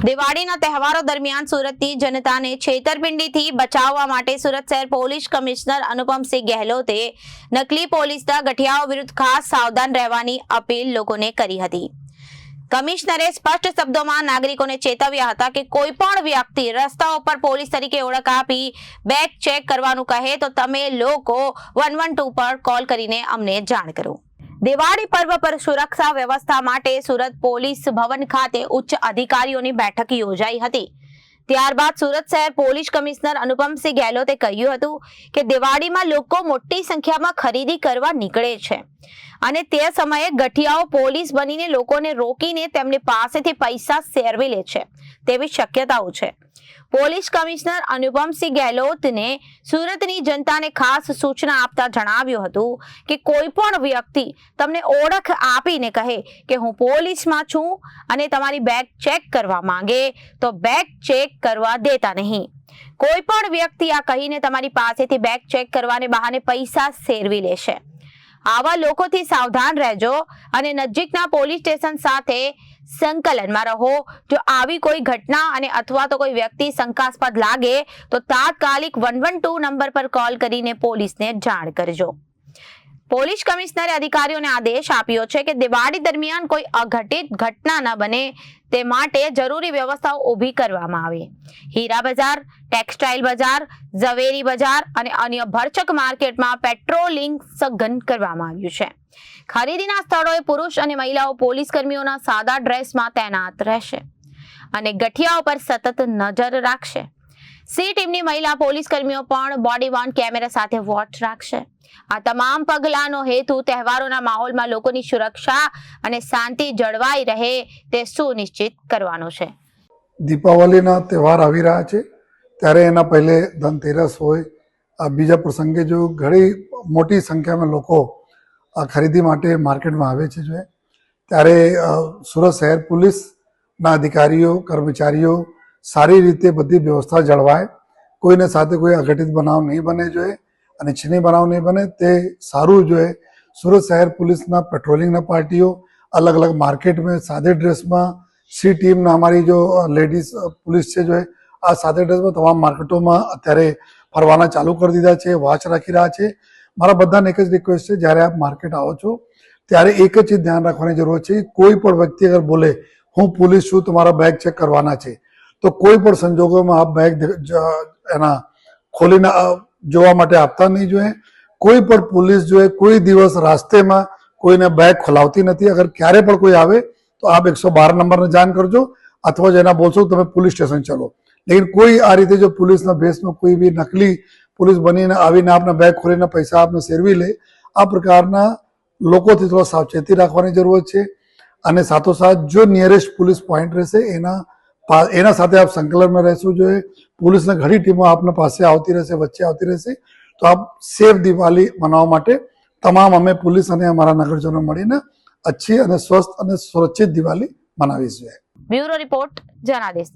દિવાળીના તહેવારો દરમિયાન સુરતની જનતાને છેતરપિંડીથી બચાવવા માટે સુરત શહેર પોલીસ કમિશનર અનુપમસિંહ ગહેલોતે નકલી પોલીસના ગઠિયાઓ વિરુદ્ધ ખાસ સાવધાન રહેવાની અપીલ લોકોને કરી હતી. કમિશનરે સ્પષ્ટ શબ્દોમાં નાગરિકોને ચેતવ્યા હતા કે કોઈ પણ વ્યક્તિ રસ્તા ઉપર પોલીસ તરીકે ઓળખ આપી બેગ ચેક કરવાનું કહે તો તમે લોકો વન વન ટુ પર કોલ કરીને અમને જાણ કરો. દિવાળી પર્વ પર સુરક્ષા વ્યવસ્થા માટે સુરત પોલીસ ભવન ખાતે ઉચ્ચ અધિકારીઓની બેઠક યોજાઈ હતી. ત્યારબાદ સુરત શહેર પોલીસ કમિશનર અનુપમસિંહ ગેહલોતે કહ્યું હતું કે દિવાળીમાં લોકો મોટી સંખ્યામાં ખરીદી કરવા નીકળે છે. અને તે સમયે ગઠિયાઓ પોલીસ બનીને લોકોને રોકીને તેમની પાસેથી પૈસા સેરવી લે છે. તેવી શક્યતાઓ છે. પોલીસ કમિશનર અનુપમસિંહ ગેહલોતને સુરતની જનતાને ખાસ સૂચના આપતા જણાવ્યું હતું કે કોઈ પણ વ્યક્તિ તમને ઓળખ આપીને કહે કે હું પોલીસમાં છું અને તમારી બેગ ચેક કરવા માંગે, તો બેગ ચેક કરવા દેતા નહીં. કોઈ પણ વ્યક્તિ આ કહીને તમારી પાસેથી બેગ ચેક કરવાને બહાને પૈસા સેરવી લેશે આવા લોકોથી સાવધાન રહેજો અને નજીકના પોલીસ સ્ટેશન સાથે સંકલનમાં રહો. જો આવી કોઈ ઘટના અને અથવા તો કોઈ વ્યક્તિ શંકાસ્પદ લાગે, તો તાત્કાલિક વન વન ટુ નંબર પર કોલ કરીને પોલીસને જાણ કરજો. પોલીસ કમિશનરે અધિકારીઓને આદેશ આપ્યો છે કે દિવાળી દરમિયાન કોઈ અઘટિત ઘટના ન બને, તે માટે જરૂરી વ્યવસ્થાઓ ઊભી કરવામાં આવે. હીરા બજાર ટેક્સટાઇલ બજાર, ઝવેરી બજાર અને અન્ય ભરચક માર્કેટમાં પેટ્રોલિંગ સઘન કરવામાં આવ્યું છે. ખરીદીના સ્થળોએ પુરુષ અને મહિલાઓ પોલીસ કર્મીઓના સાદા ડ્રેસમાં તૈનાત રહેશે અને ગઠિયાઓ પર સતત નજર રાખશે. સી ટીમની મહિલા પોલીસ કર્મીઓ પણ બોડી વોર્ન કેમેરા સાથે વોચ રાખશે. આ તમામ પગલાંનો હેતુ તહેવારોના માહોલમાં લોકોની સુરક્ષા અને શાંતિ જળવાઈ રહે તે સુનિશ્ચિત કરવાનો છે. દીપાવલીના તહેવાર આવી રહ્યા છે. ત્યારે એના પહેલે ધનતેરસ હોય, આ બીજા પ્રસંગે જો ઘણી મોટી સંખ્યામાં લોકો આ ખરીદી માટે માર્કેટમાં આવે છે જો ત્યારે સુરત શહેર પોલીસના અધિકારીઓ, કર્મચારીઓ સારી રીતે બધી વ્યવસ્થા જળવાય. કોઈને સાથે કોઈ અઘટિત બનાવ નહીં બને જોઈએ અને છીની બનાવ નહીં બને, તે સારું જોઈએ સુરત શહેર પોલીસના પેટ્રોલિંગના પાર્ટીઓ અલગ અલગ માર્કેટમાં, સાદે ડ્રેસમાં, સી ટીમના અમારી જો લેડીઝ પોલીસ છે જો એ આ સાથે ડ્રેસમાં તમામ માર્કેટોમાં અત્યારે ફરવાના ચાલુ કરી દીધા છે વોચ રાખી રહ્યા છે. મારા બધાને એક જ રિક્વેસ્ટ છે, જ્યારે આપ માર્કેટ આવો છો, ત્યારે એક જ ચીજ ધ્યાન રાખવાની જરૂર છે. કોઈ પણ વ્યક્તિ અગર બોલે, હું પોલીસ છું, તમારા બેગ ચેક કરવાના છે. તો કોઈ પણ સંજોગોમાં આપ બેગ એના ખોલીને જોવા માટે આપતા નહીં જોઈએ. કોઈ પણ પોલીસ જોઈએ, કોઈ દિવસ રાસ્તેમાં કોઈને બેગ ખોલાવતી નથી. અગર ક્યારે પણ કોઈ આવે, તો આપ એકસો બાર નંબરને જાણ કરજો. અથવા જેના બોલશો, તમે પોલીસ સ્ટેશન ચલો. લેકિન કોઈ આ રીતે જો પોલીસના ભેસમાં કોઈ બી નકલી પોલીસ બનીને આવીને આપના બેગ ખોલીને પૈસા આપને સેરવી લે, આ પ્રકારના લોકોથી થોડા સાવચેતી રાખવાની જરૂર છે અને સાથોસાથ જો નિયરેસ્ટ પોલીસ પોઈન્ટ રહેશે, એના એના સાથે આપ સંકલનમાં રહેશું જોઈએ પોલીસને ઘણી ટીમો આપના પાસે આવતી રહેશે, વચ્ચે આવતી રહેશે, તો આપ સેફ દિવાળી મનાવવા માટે તમામ અમે પોલીસ અને અમારા નગરજનો મળીને અચ્છી અને સ્વસ્થ અને સુરક્ષિત દિવાળી મનાવીશું બ્યુરો રિપોર્ટ જનાદેશ.